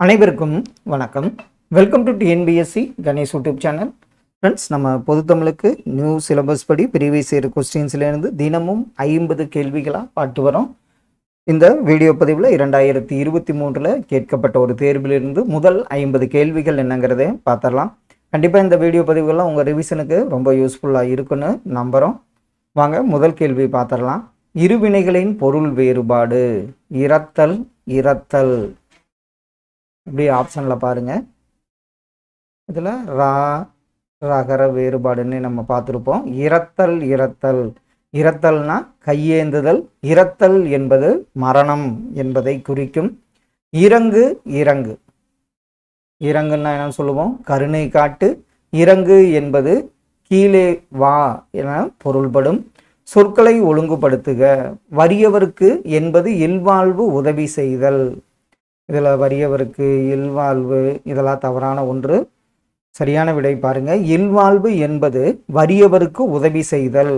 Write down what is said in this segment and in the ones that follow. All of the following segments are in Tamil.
அனைவருக்கும் வணக்கம். Welcome to TNPSC Ganesh YouTube channel friends நம்ம பொதுத்தமிழுக்கு நியூ சிலபஸ் படி ப்ரீவியஸ் இயர் கொஸ்டின்ஸ்லேருந்து தினமும் ஐம்பது கேள்விகளாக பார்த்து வரோம். இந்த வீடியோ பதிவில் இரண்டாயிரத்தி இருபத்தி மூன்றில் கேட்கப்பட்ட ஒரு தேர்விலிருந்து முதல் ஐம்பது கேள்விகள் என்னங்கிறதை பார்த்துடலாம். கண்டிப்பாக இந்த வீடியோ பதிவுகள்லாம் உங்கள் ரிவிஷனுக்கு ரொம்ப யூஸ்ஃபுல்லாக இருக்குன்னு நம்புகிறோம் வாங்க முதல் கேள்வி பார்த்துடலாம். இருவினைகளின் பொருள் வேறுபாடு. இரத்தல் இரத்தல். இப்படி ஆப்ஷனில் பாருங்கள் இதில் ரா ரகர வேறுபாடுன்னு நம்ம பார்த்துருப்போம். இரத்தல் இரத்தல். இரத்தல்னா கையேந்துதல். இரத்தல் என்பது மரணம் என்பதை குறிக்கும். இறங்கு இறங்கு. இறங்குன்னா என்ன சொல்லுவோம். கருணை காட்டு. இறங்கு என்பது கீழே வா என பொருள்படும். சொற்களை ஒழுங்குபடுத்துக. வறியவருக்கு என்பது இல்வாழ்வு உதவி செய்தல். இதில் வறியவருக்கு இல்வாழ்வு இதெல்லாம் தவறான ஒன்று. சரியான விடை பாருங்கள் இல்வாழ்வு என்பது வறியவருக்கு உதவி செய்தல்.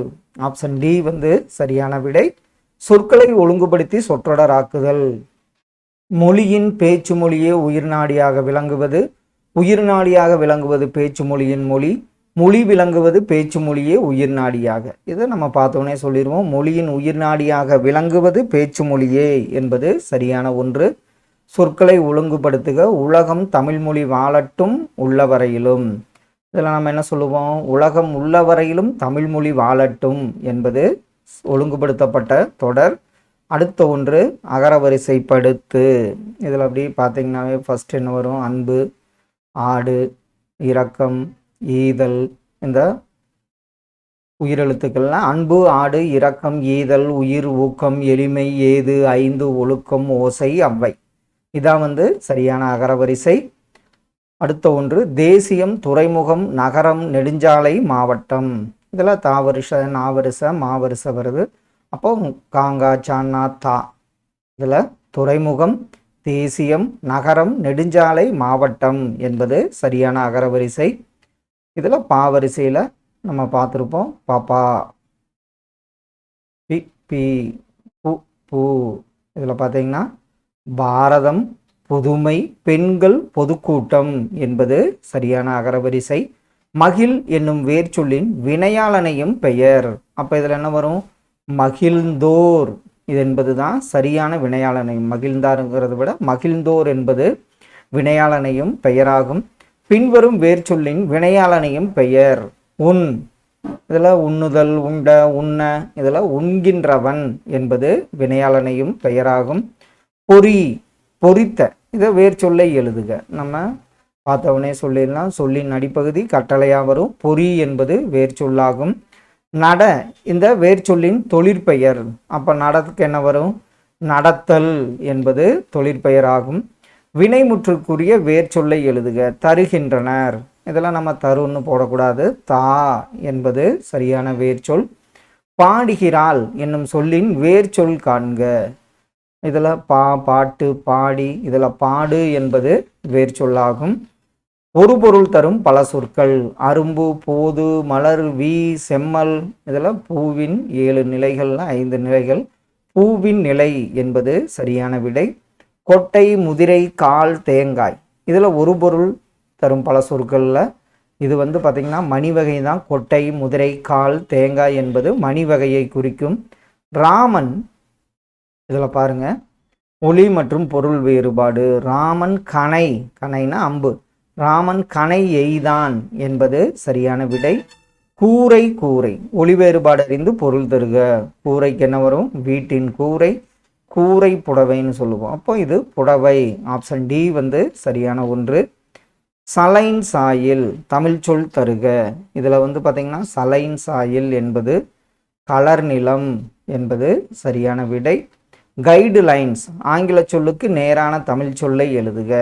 ஆப்ஷன் டி வந்து சரியான விடை. சொற்களை ஒழுங்குபடுத்தி சொற்றொடராக்குதல் மொழியின் பேச்சு மொழியே உயிர்நாடியாக விளங்குவது. உயிர்நாடியாக விளங்குவது பேச்சு மொழியின் மொழி. மொழி விளங்குவது பேச்சு மொழியே உயிர்நாடியாக இதை நம்ம பார்த்தோன்னே சொல்லிடுவோம். மொழியின் உயிர்நாடியாக விளங்குவது பேச்சு மொழியே என்பது சரியான ஒன்று. சொற்களை ஒழுங்குபடுத்துக உலகம் தமிழ்மொழி வாழட்டும் உள்ளவரையிலும். இதில் நம்ம என்ன சொல்லுவோம்? உலகம் உள்ளவரையிலும் தமிழ்மொழி வாழட்டும் என்பது ஒழுங்குபடுத்தப்பட்ட தொடர். அடுத்த ஒன்று அகரவரிசைப்படுத்து. இதில் அப்படி பார்த்தீங்கன்னாவே ஃபஸ்ட் என்ன வரும்? அன்பு ஆடு இரக்கம் ஈதல் இந்த உயிரெழுத்துக்கள்லாம். அன்பு ஆடு இரக்கம் ஈதல் உயிர் ஊக்கம் எளிமை ஏது ஐந்து ஒழுக்கம் ஓசை அவ்வை. இதான் வந்து சரியான அகரவரிசை. அடுத்த ஒன்று தேசியம் துறைமுகம் நகரம் நெடுஞ்சாலை மாவட்டம். இதில் தாவரிச நாவரிச மாவரிச வருது. அப்போ காங்கா சான்னா தா. இதில் துறைமுகம் தேசியம் நகரம் நெடுஞ்சாலை மாவட்டம் என்பது சரியான அகரவரிசை. இதில் பாவரிசையில் நம்ம பார்த்துருப்போம். பாப்பா பி பி பூ பூ. இதில் பார்த்தீங்கன்னா பாரதம் புதுமை பெண்கள் பொதுக்கூட்டம் என்பது சரியான அகரவரிசை. மகிழ் என்னும் வேர்ச்சொல்லின் வினையாளனையும் பெயர். அப்போ இதில் என்ன வரும்? மகிழ்ந்தோர். இது என்பது தான் சரியான வினையாளனை. மகிழ்ந்தாருங்கிறத விட மகிழ்ந்தோர் என்பது வினையாளனையும் பெயராகும். பின்வரும் வேர்ச்சொல்லின் வினையாளனையும் பெயர். உன். இதில் உண்ணுதல் உண்ட உண்ண இதில் உண்கின்றவன் என்பது வினையாளனையும் பெயராகும். பொறி பொறித்த இதை வேர் சொல்லை எழுதுக. நம்ம பார்த்தவனே சொல்லிடலாம். சொல்லின் அடிப்பகுதி கட்டளையாக வரும். பொறி என்பது வேர் சொல்லாகும். நட இந்த வேர் சொல்லின் தொழிற்பெயர். அப்போ நடத்துக்கு என்ன வரும்? நடத்தல் என்பது தொழிற்பெயராகும். வினைமுற்றுக்குரிய வேர் சொல்லை எழுதுக. தருகின்றனர். இதெல்லாம் நம்ம தருன்னு போடக்கூடாது. தா என்பது சரியான வேர்ச்சொல் பாடுகிறாள் என்னும் சொல்லின் வேர்ச்சொல் காண்க. இதில் பா பாட்டு பாடி இதில் பாடு என்பது வேர் சொல்லாகும். ஒரு பொருள் தரும் பல சொற்கள். அரும்பு போது மலர் வி செம்மல் இதில் பூவின் ஏழு நிலைகள்ல ஐந்து நிலைகள். பூவின் நிலை என்பது சரியான விடை. கொட்டை முதிரை கால் தேங்காய். இதில் ஒரு பொருள் தரும் பல சொற்களில். இது வந்து பார்த்திங்கன்னா மணி வகை தான். கொட்டை முதிரை கால் தேங்காய் என்பது மணிவகையை குறிக்கும். ராமன் இதில் பாருங்கள் ஒளி மற்றும் பொருள் வேறுபாடு. ராமன் கனை கனைனா அம்பு. ராமன் கனை எய்தான் என்பது சரியான விடை. கூரை கூரை. ஒளி வேறுபாடு அறிந்து பொருள் தருக. கூரைக்கு என்ன வரும்? வீட்டின் கூரை. கூரை புடவைன்னு சொல்லுவோம். அப்போ இது புடவை. ஆப்ஷன் டி வந்து சரியான ஒன்று. சலைன் சாயில் தமிழ் சொல் தருக. இதில் வந்து பார்த்திங்கன்னா சலைன் சாயில் என்பது கலர் நிலம் என்பது சரியான விடை. கைடு லைன்ஸ் ஆங்கில சொல்லுக்கு நேரான தமிழ் சொல்லை எழுதுக.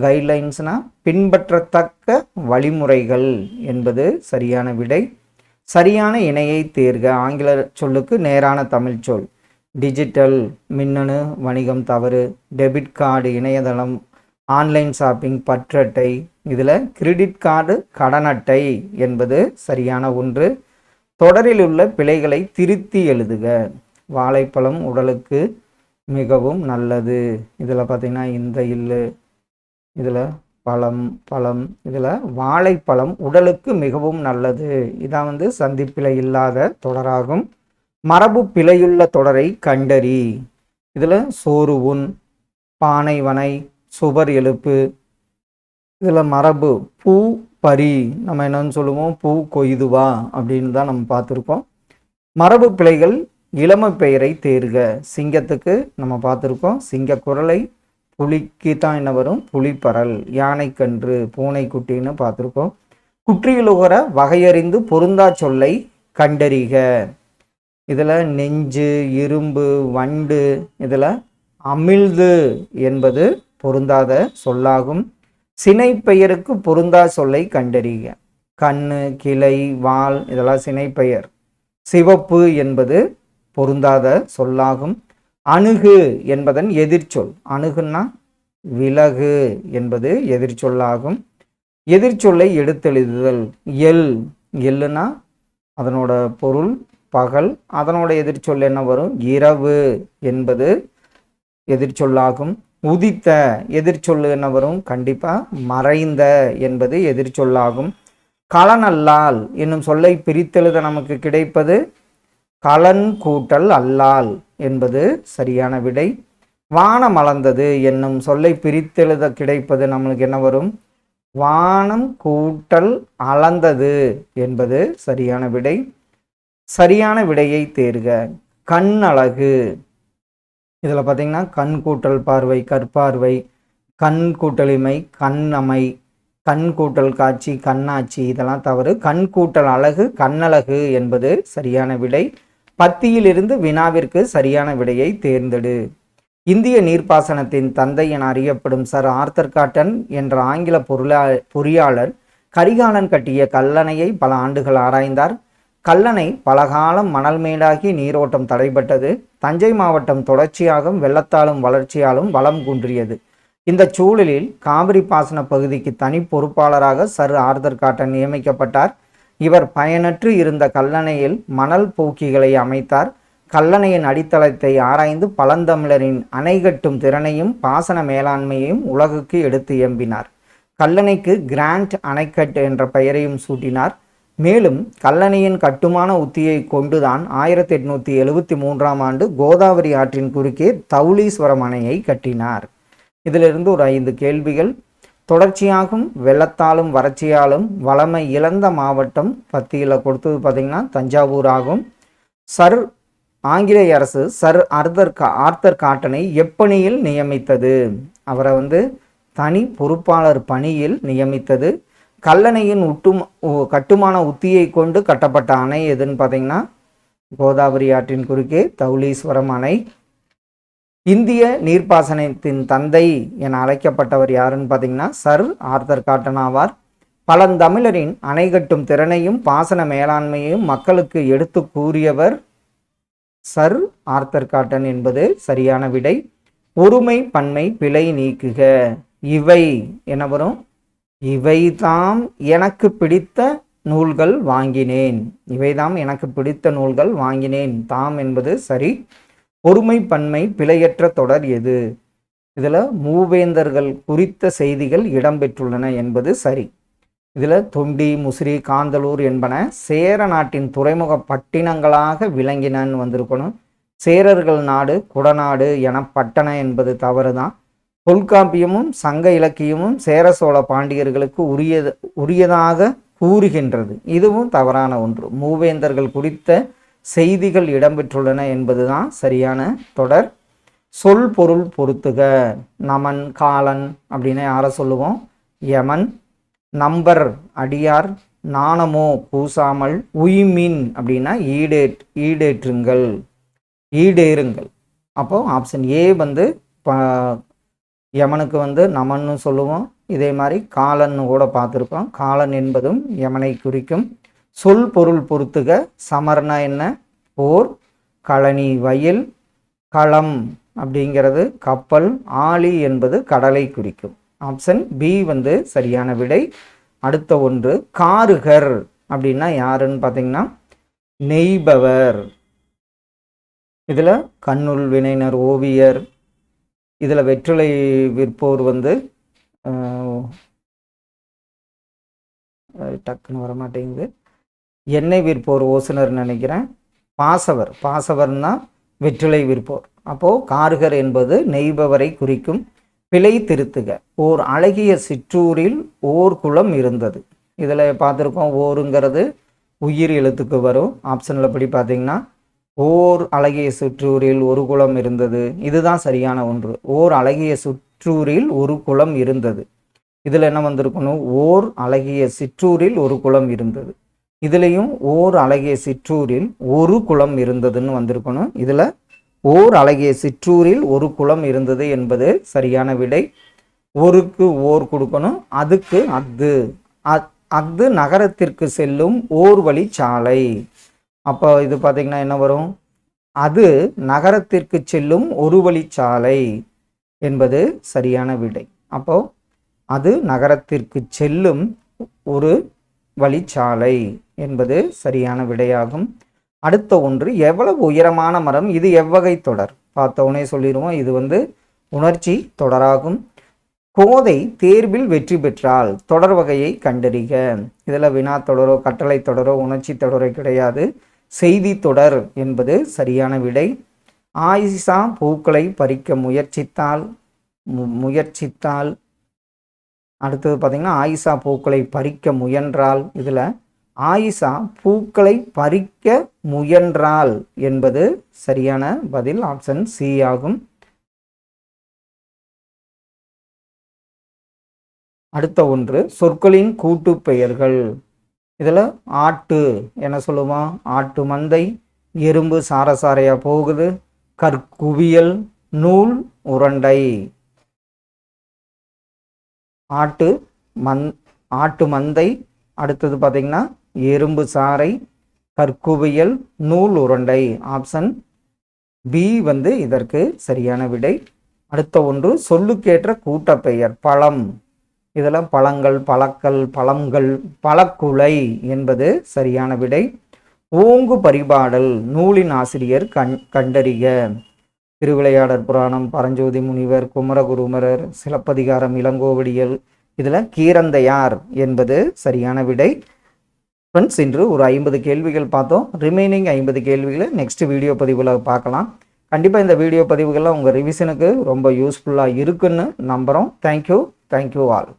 கைட்லைன்ஸ்னால் பின்பற்றத்தக்க வழிமுறைகள் என்பது சரியான விடை. சரியான இணையை தேர்க. ஆங்கில சொல்லுக்கு நேரான தமிழ் சொல். டிஜிட்டல் மின்னணு வணிகம் தவறு டெபிட் கார்டு இணையதளம் ஆன்லைன் ஷாப்பிங் பற்றட்டை. இதில் கிரெடிட் கார்டு கடன் அட்டை என்பது சரியான ஒன்று. தொடரில் உள்ள பிழைகளை திருத்தி எழுதுக. வாழைப்பழம் உடலுக்கு மிகவும் நல்லது. இதில் பார்த்தீங்கன்னா இந்த இல்லு இதில் பழம் பழம் இதில் வாழைப்பழம் உடலுக்கு மிகவும் நல்லது. இதான் வந்து சந்திப்பிழை இல்லாத தொடராகும். மரபு பிழையுள்ள தொடரை கண்டறி. இதில் சோறு உண் பானை வனை சுவர் எழுப்பு. இதில் மரபு பூ பரி நம்ம என்னன்னு சொல்லுவோம்? பூ கொய்துவா அப்படின்னு தான் நம்ம பார்த்துருக்கோம். மரபு பிழைகள் இளமை பெயரை தேர்க. சிங்கத்துக்கு நம்ம பார்த்துருக்கோம். சிங்க குரலை புலிக்கு தான் என்ன வரும்? புலிப்பரல் யானைக்கன்று பூனைக்குட்டின்னு பார்த்துருக்கோம். குற்றியலுகர வகையறிந்து பொருந்தா சொல்லை கண்டறிக. இதில் நெஞ்சு இரும்பு வண்டு இதில் அமிழ்து என்பது பொருந்தாத சொல்லாகும். சினை பெயருக்கு பொருந்தா சொல்லை கண்டறிக. கண்ணு கிளை வால் இதெல்லாம் சினைப்பெயர். சிவப்பு என்பது பொருந்தாத சொல்லாகும். அணுகு என்பதன் எதிர்ச்சொல். அணுகுன்னா விலகு என்பது எதிர்ச்சொல்லாகும். எதிர்ச்சொல்லை எடுத்தெழுதுதல். எல். எல்லுனா அதனோட பொருள் பகல். அதனோட எதிர்ச்சொல் என்ன வரும்? இரவு என்பது எதிர்ச்சொல்லாகும். உதித்த எதிர்ச்சொல்லு என்ன வரும்? கண்டிப்பாக மறைந்த என்பது எதிர்ச்சொல்லாகும். களனல்லால் என்னும் சொல்லை பிரித்தெழுத நமக்கு கிடைப்பது கலன் கூட்டல் அல்லால் என்பது சரியான விடை. வானம் அளந்தது என்னும் சொல்லை பிரித்தெழுத கிடைப்பது நம்மளுக்கு என்ன வரும்? வானம் கூட்டல் அளந்தது என்பது சரியான விடை. சரியான விடையை தேர்க. கண் அழகு. இதில் பார்த்தீங்கன்னா கண் கூட்டல் பார்வை கற்பார்வை. கண் கூட்டலிமை கண்ணமை கண் கூட்டல் காட்சி கண்ணாட்சி இதெல்லாம் தவறு. கண் கூட்டல் அழகு கண்ணழகு என்பது சரியான விடை. பத்தியிலிருந்து வினாவிற்கு சரியான விடையை தேர்ந்தெடு. இந்திய நீர்ப்பாசனத்தின் தந்தை என அறியப்படும் சர் ஆர்த்தர் காட்டன் என்ற ஆங்கில பொருளா பொறியாளர் கரிகாலன் கட்டிய கல்லணையை பல ஆண்டுகள் ஆராய்ந்தார். கல்லணை பலகாலம் மணல் மேடாகி நீரோட்டம் தடைபட்டது. தஞ்சை மாவட்டம் தொடர்ச்சியாகவும் வெள்ளத்தாலும் வளர்ச்சியாலும் வளம் குன்றியது. இந்த சூழலில் காவிரி பாசன பகுதிக்கு தனி பொறுப்பாளராக சர் ஆர்தர் காட்டன் நியமிக்கப்பட்டார். இவர் பயனற்று இருந்த கல்லணையில் மணல் போக்கிகளை அமைத்தார். கல்லணையின் அடித்தளத்தை ஆராய்ந்து பழந்தமிழரின் அணை கட்டும் திறனையும் பாசன மேலாண்மையையும் உலகுக்கு எடுத்து எம்பினார். கல்லணைக்கு கிராண்ட் அணைக்கட்டு என்ற பெயரையும் சூட்டினார். மேலும் கல்லணையின் கட்டுமான உத்தியை கொண்டுதான் ஆயிரத்தி எட்நூத்தி எழுபத்தி மூன்றாம் ஆண்டு கோதாவரி ஆற்றின் குறுக்கே தௌலீஸ்வரம் அணையை கட்டினார். இதிலிருந்து ஒரு ஐந்து கேள்விகள். தொடர்ச்சியாகும் வெள்ளத்தாலும் வறட்சியாலும் வளமை இழந்த மாவட்டம் பத்தியில் கொடுத்தது பார்த்திங்கன்னா தஞ்சாவூர் ஆகும். சர் ஆங்கிலேய அரசு சர் அர்தர் கா ஆர்த்தர் காட்டனை எப்பணியில் நியமித்தது? அவரை வந்து தனி பொறுப்பாளர் பணியில் நியமித்தது. கல்லணையின் உட்டும் கட்டுமான உத்தியை கொண்டு கட்டப்பட்ட அணை எதுன்னு பார்த்தீங்கன்னா கோதாவரி ஆற்றின் குறுக்கே தௌலீஸ்வரம் அணை இந்திய நீர்ப்பாசனத்தின் தந்தை என அழைக்கப்பட்டவர் யாருன்னு பார்த்தீங்கன்னா சர் ஆர்தர் காட்டன் ஆவார். பழந்தமிழரின் அணை கட்டும் திறனையும் பாசன மேலாண்மையையும் மக்களுக்கு எடுத்து கூறியவர் சர் ஆர்த்தர் காட்டன் என்பது சரியான விடை. ஒருமை பன்மை பிழை நீக்குக. இவை என வரும்? இவைதாம் எனக்கு பிடித்த நூல்கள் வாங்கினேன். இவைதாம் எனக்கு பிடித்த நூல்கள் வாங்கினேன். தாம் என்பது சரி. பொறுமை பன்மை பிழையற்ற தொடர் எது? இதில் மூவேந்தர்கள் குறித்த செய்திகள் இடம்பெற்றுள்ளன என்பது சரி. இதில் தொண்டி முசிறி காந்தலூர் என்பன சேர நாட்டின் துறைமுக பட்டினங்களாக விளங்கினன்னு வந்திருக்கணும். சேரர்கள் நாடு குடநாடு என பட்டண என்பது தவறு தான் தொல்காப்பியமும் சங்க இலக்கியமும் சேர சோழ பாண்டியர்களுக்கு உரியது உரியதாக கூறுகின்றது. இதுவும் தவறான ஒன்று. மூவேந்தர்கள் குறித்த செய்திகள் இடம்பெற்றுள்ளன என்பதுதான் சரியான தொடர். சொல் பொருள் பொருத்துக. நமன் காலன் அப்படின்னு யாரை சொல்லுவோம்? யமன். நம்பர் அடியார். நாணமோ கூசாமல் உய்மின் அப்படின்னா ஈடேட் ஈடேற்றுங்கள். ஈடேறுங்கள். அப்போ ஆப்ஷன் ஏ வந்து யமனுக்கு வந்து நமன்னு சொல்லுவோம். இதே மாதிரி காலன்னு கூட பார்த்துருக்கோம். காலன் என்பதும் யமனை குறிக்கும். சொல் பொருள் பொறுத்துக. சமர்னா என்ன? போர் களனி வயல் களம் அப்படிங்கிறது கப்பல் ஆளி என்பது கடலை குறிக்கும். ஆப்ஷன் பி வந்து சரியான விடை. அடுத்த ஒன்று காருகர் அப்படின்னா யாருன்னு பார்த்தீங்கன்னா நெய்பவர். இதில் கண்ணுள் வினைஞர் ஓவியர். இதில் வெற்றிலை விற்போர் வந்து டக்குன்னு வர மாட்டேங்குது எண்ணெய் விற்போர் ஓசுனர் நினைக்கிறேன். பாசவர் பாசவர்னா வெற்றிலை விற்போர். அப்போது கார்கர் என்பது நெய்பவரை குறிக்கும் பிழை திருத்துக. ஓர் அழகிய சிற்றூரில் ஓர் குளம் இருந்தது. இதில் பார்த்துருக்கோம் ஓருங்கிறது உயிர் எழுத்துக்கு வரும். ஆப்ஷனில் படி பார்த்தீங்கன்னா ஓர் அழகிய சுற்றூரில் ஒரு குளம் இருந்தது. இதுதான் சரியான ஒன்று. ஓர் அழகிய சுற்றூரில் ஒரு குளம் இருந்தது. இதில் என்ன வந்திருக்கணும்? ஓர் அழகிய சிற்றூரில் ஒரு குளம் இருந்தது. இதுலேயும் ஓர் அழகிய சிற்றூரில் ஒரு குளம் இருந்ததுன்னு வந்திருக்கணும். இதில் ஓர் அழகிய சிற்றூரில் ஒரு குளம் இருந்தது என்பது சரியான விடை. ஒருக்கு ஓர் கொடுக்கணும். அதுக்கு அஃது. அ- அஃது நகரத்திற்கு செல்லும் ஓர் வழி சாலை. அப்போ இது பார்த்தீங்கன்னா என்ன வரும்? அது நகரத்திற்கு செல்லும் ஒரு வழி சாலை என்பது சரியான விடை. அப்போ அது நகரத்திற்கு செல்லும் ஒரு வழிச்சாலை என்பது சரியான விடையாகும். அடுத்த ஒன்று எவ்வளவு உயரமான மரம்? இது எவ்வகை தொடர்? பார்த்தவொடனே சொல்லிடுவோம் இது வந்து உணர்ச்சி தொடராகும். கோதை தேர்வில் வெற்றி பெற்றால் தொடர் வகையை கண்டறிக. இதில் வினா தொடரோ கட்டளை தொடரோ உணர்ச்சி தொடரோ கிடையாது. செய்தி தொடர் என்பது சரியான விடை. ஆயிஷா பூக்களை பறிக்க முயற்சித்தால் மு- முயற்சித்தால். அடுத்தது பார்த்தீங்கன்னா ஆயிஷா பூக்களை பறிக்க முயன்றால் இதில் ஆயிஷா பூக்களை பறிக்க முயன்றால் என்பது சரியான பதில் ஆப்ஷன் சி ஆகும். அடுத்த ஒன்று சொற்களின் கூட்டு பெயர்கள் இதில் ஆட்டு என்ன சொல்லுவோம் ஆட்டு மந்தை எறும்பு சாரசாரையாக போகுது. கற்குவியல் நூல் உருண்டை. ஆட்டு மந் ஆட்டு மந்தை அடுத்தது பார்த்தீங்கன்னா எறும்பு சாறை கற்குவியல் நூல் உருண்டை. ஆப்ஷன் பி வந்து இதற்கு சரியான விடை. அடுத்த ஒன்று சொல்லுக்கேற்ற கூட்டப்பெயர் பழம். இதில் பழங்கள் பழக்கல் பழங்கள் பழக்குலை என்பது சரியான விடை. ஓங்கு பரிபாடல் நூலின் ஆசிரியர் கண் கண்டறிக திருவிளையாடற் புராணம் பரஞ்சோதி முனிவர் குமரகுருமரர் சிலப்பதிகாரம் இளங்கோவடியல் இதில் கீரந்தையார் என்பது சரியான விடை. ஃப்ரெண்ட்ஸ் இன்று ஒரு ஐம்பது கேள்விகள் பார்த்தோம். ரிமைனிங் ஐம்பது கேள்விகளை நெக்ஸ்ட் வீடியோ பதிவில் பார்க்கலாம். கண்டிப்பாக இந்த வீடியோ பதிவுகள்லாம் உங்கள் ரிவிஷனுக்கு ரொம்ப யூஸ்ஃபுல்லாக இருக்குன்னு நம்புகிறோம் தேங்க்யூ தேங்க்யூ ஆல்